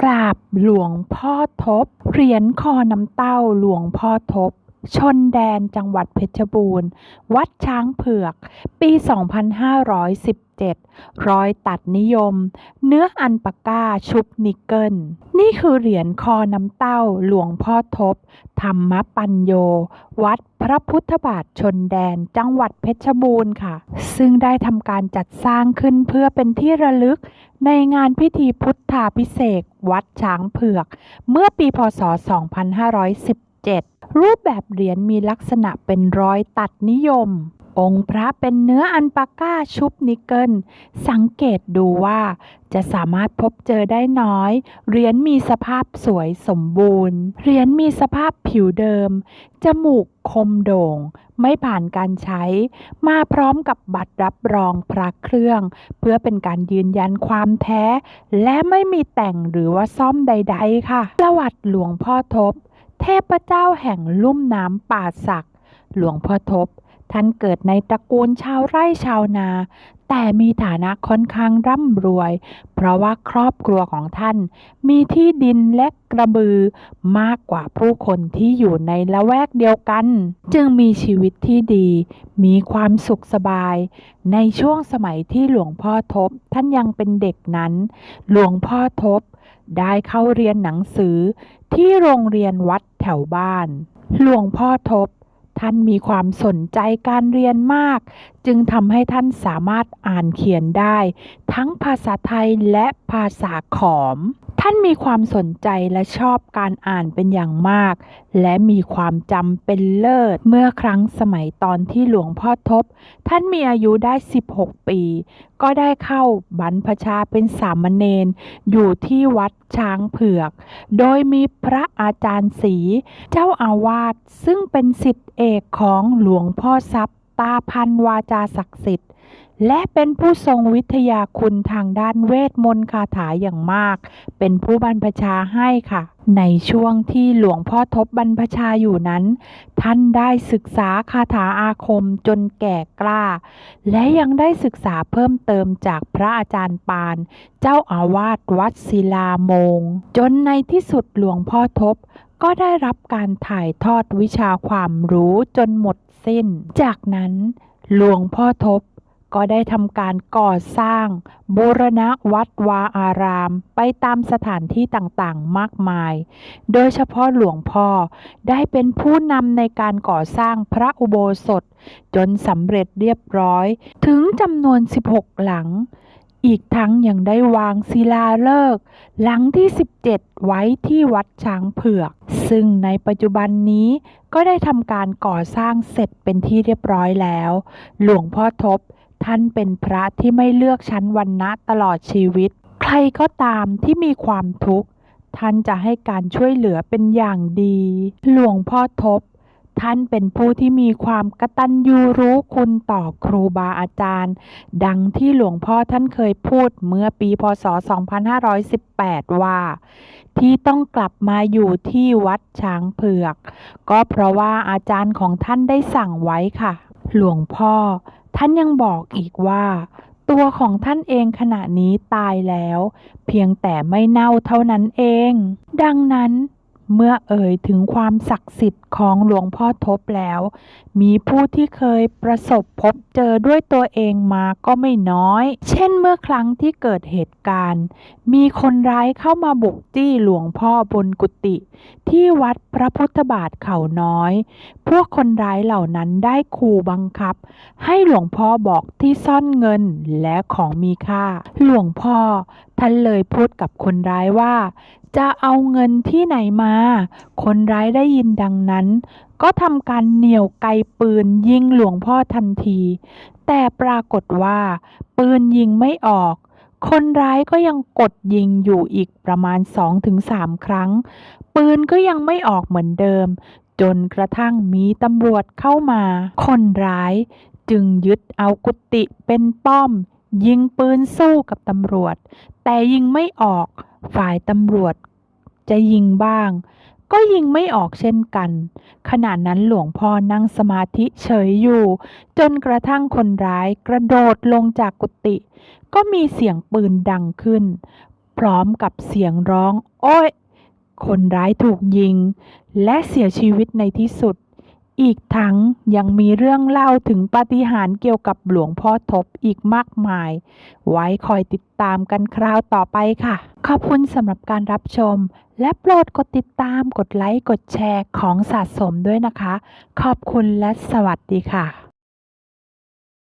กราบหลวงพ่อทบเหรียญคอน้ำเต้าหลวงพ่อทบ ชนแดนจังหวัดเพชรบูรณ์ วัดช้างเผือก ปี 2517รอยตัดนิยม เนื้ออันปาก้าชุบนิกเกิล นี่คือเหรียญคอน้ำเต้าหลวงพ่อทบ ธรรมปัญโย วัดพระพุทธบาทชนแดนจังหวัดเพชรบูรณ์ค่ะ ซึ่งได้ทำการจัดสร้างขึ้นเพื่อเป็นที่ระลึกในงานพิธีพุทธาพิเศษวัดช้างเผือก เมื่อปีพศ 2517 รูปแบบเหรียญมีลักษณะเป็นรอยตัดนิยม องค์พระเป็นเนื้ออันปาก้าชุบนิกเกิล สังเกตดูว่าจะสามารถพบเจอได้น้อย เหรียญมีสภาพสวยสมบูรณ์ เหรียญมีสภาพผิวเดิม จมูกคมโด่ง ไม่ผ่านการใช้ มาพร้อมกับบัตรรับรองพระเครื่อง เพื่อเป็นการยืนยันความแท้ และไม่มีแต่งหรือว่าซ่อมใด ๆ ค่ะ ประวัติหลวงพ่อทบ เทพเจ้าแห่งลุ่มน้ำป่าสัก หลวงพ่อทบ ท่านเกิดในตระกูลชาวไร่ชาวนา แต่มีฐานะค่อนข้างร่ำรวย เพราะว่าครอบครัวของท่าน มีที่ดินและกระบือมากกว่าผู้คนที่อยู่ในละแวกเดียวกัน จึงมีชีวิตที่ดี มีความสุขสบาย ในช่วงสมัยที่หลวงพ่อทบ ท่านยังเป็นเด็กนั้น หลวงพ่อทบได้เข้าเรียนหนังสือ ที่โรงเรียนวัดแถวบ้าน หลวงพ่อทบ ท่านมีความสนใจการเรียนมากจึงทำให้ท่านสามารถอ่านเขียนได้ ทั้งภาษาไทยและภาษาขอม ท่านมีความสนใจและชอบการอ่านเป็นอย่างมาก และมีความจำเป็นเลิศ เมื่อครั้งสมัยตอนที่หลวงพ่อทบ ท่านมีอายุได้ 16 ปี ก็ได้เข้าบรรพชาเป็นสามเณรอยู่ที่วัดช้างเผือก โดยมีพระอาจารย์ศรีเจ้าอาวาสซึ่งเป็นสิทธิเอกของหลวงพ่อทรัพย์ ตาพันวาจาศักดิ์สิทธิ์ และเป็นผู้ทรงวิทยาคุณทางด้านเวทมนต์คาถาอย่างมาก เป็นผู้บรรพชาให้ค่ะ ในช่วงที่หลวงพ่อทบบรรพชาอยู่นั้น ท่านได้ศึกษาคาถาอาคมจนแก่กล้า และยังได้ศึกษาเพิ่มเติมจากพระอาจารย์ปาน เจ้าอาวาสวัดศิลามง จนในที่สุดหลวงพ่อทบก็ได้รับการถ่ายทอดวิชาความรู้จนหมด สิ้น จากนั้นหลวงพ่อทบก็ได้ทำการก่อสร้างบูรณะวัดวาอารามไปตามสถานที่ต่างๆ มากมาย โดยเฉพาะหลวงพ่อได้เป็นผู้นำในการก่อสร้างพระอุโบสถ จนสำเร็จเรียบร้อยถึงจำนวน 16 หลัง อีกทั้งยังได้วางศิลาฤกษ์หลังที่ 17 ไว้ที่วัดช้างเผือก ซึ่งในปัจจุบันนี้ก็ได้ทำการก่อสร้างเสร็จเป็นที่เรียบร้อยแล้ว หลวงพ่อทบท่านเป็นพระที่ไม่เลือกชั้นวรรณะตลอดชีวิต ใครก็ตามที่มีความทุกข์ ท่านจะให้การช่วยเหลือเป็นอย่างดี หลวงพ่อทบ ท่านเป็นผู้ที่มีความกตัญญูรู้คุณต่อครูบาอาจารย์ ดังที่หลวงพ่อท่านเคยพูดเมื่อปีพศ 2518 ว่า ที่ต้องกลับมาอยู่ที่วัดช้างเผือก ก็เพราะว่าอาจารย์ของท่านได้สั่งไว้ค่ะ หลวงพ่อท่านยังบอกอีกว่า ตัวของท่านเองขณะนี้ตายแล้ว เพียงแต่ไม่เน่าเท่านั้นเอง ดังนั้น เมื่อเอ่ยถึงความศักดิ์สิทธิ์ของหลวงพ่อทบแล้ว มีผู้ที่เคยประสบพบเจอด้วยตัวเองมาก็ไม่น้อย เช่นเมื่อครั้งที่เกิดเหตุการณ์ มีคนร้ายเข้ามาบุกจี้หลวงพ่อบนกุฏิที่วัดพระพุทธบาทเขาน้อย พวกคนร้ายเหล่านั้นได้ขู่บังคับ ให้หลวงพ่อบอกที่ซ่อนเงินและของมีค่า หลวงพ่อท่านเลยพูดกับคนร้ายว่า จะเอาเงินที่ไหนมา คนร้ายได้ยินดังนั้น ก็ทำการเหนี่ยวไกปืนยิงหลวงพ่อทันที แต่ปรากฏว่า ปืนยิงไม่ออกคนร้ายก็ยังกดยิงอยู่อีกประมาณ 2-3 ครั้ง ปืนก็ยังไม่ออกเหมือนเดิม จนกระทั่งมีตำรวจเข้ามา คนร้ายจึงยึดเอากุฏิเป็นป้อม ยิงปืนสู้กับตำรวจ แต่ยิงไม่ออกฝ่ายตำรวจ จะยิงบ้าง ก็ยิงไม่ออกเช่นกัน ขณะนั้นหลวงพ่อนั่งสมาธิเฉยอยู่ จนกระทั่งคนร้ายกระโดดลงจากกุฏิก็มีเสียงปืนดังขึ้นพพร้อมกับเสียงร้อง โอ้ย คนร้ายถูกยิง และเสียชีวิตในที่สุด อีกทั้งยังมีเรื่องเล่าถึงปาฏิหาริย์เกี่ยวกับหลวงพ่อทบอีกมากมาย ไว้คอยติดตามกันคราวต่อไปค่ะ ขอบคุณสำหรับการรับชม และโปรดกดติดตามกดไลค์กดแชร์ของสะสมด้วยนะคะ ขอบคุณและสวัสดีค่ะ